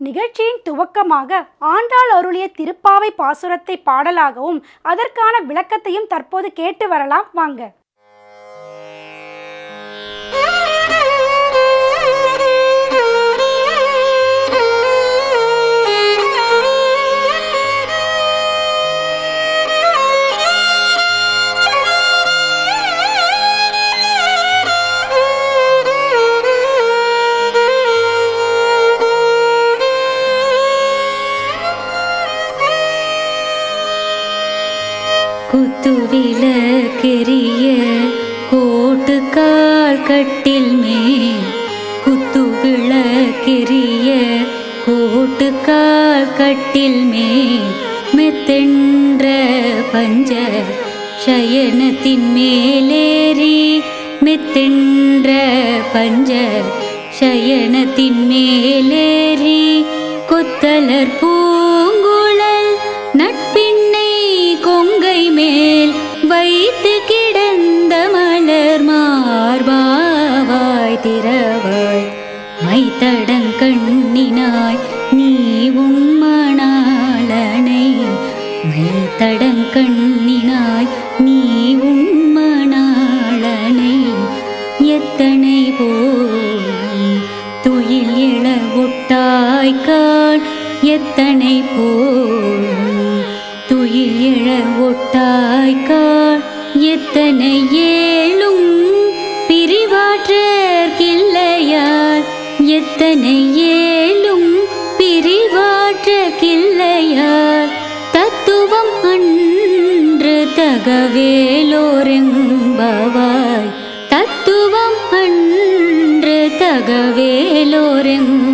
நிகழ்ச்சியின் துவக்கமாக ஆண்டாள் அருளிய திருப்பாவை பாசுரத்தை பாடலாகவும் அதற்கான விளக்கத்தையும் தற்போது கேட்டு வரலாம். வாங்க. குத்துவிளக்கெரிய கோட்டுக்கால் கட்டில் மேல். குத்துவிளக்கெரிய கோட்டுக்கால் கட்டில் மேல். மெத்தென்ற பஞ்ச சயனத்தின் மேலேறி. மெத்தென்ற பஞ்ச சயனத்தின் மேலேறி மைத்தடங்கண்ணினாய் நீ உண்மணாளனை மைத்தடங்கண்ணினாய் நீ உம்மணாளனை எத்தனை போல் துயில் எழ ஒட்டாய்க்கால் எத்தனை போல் துயில் எழ ஒட்டாய்க்கால் எத்தனை அத்தனை ஏழும் பிரிவாற்ற கிள்ளையார் தத்துவம் அன்று தகவேலோரெம்பவாய். தத்துவம் அன்று தகவேலோரெம்ப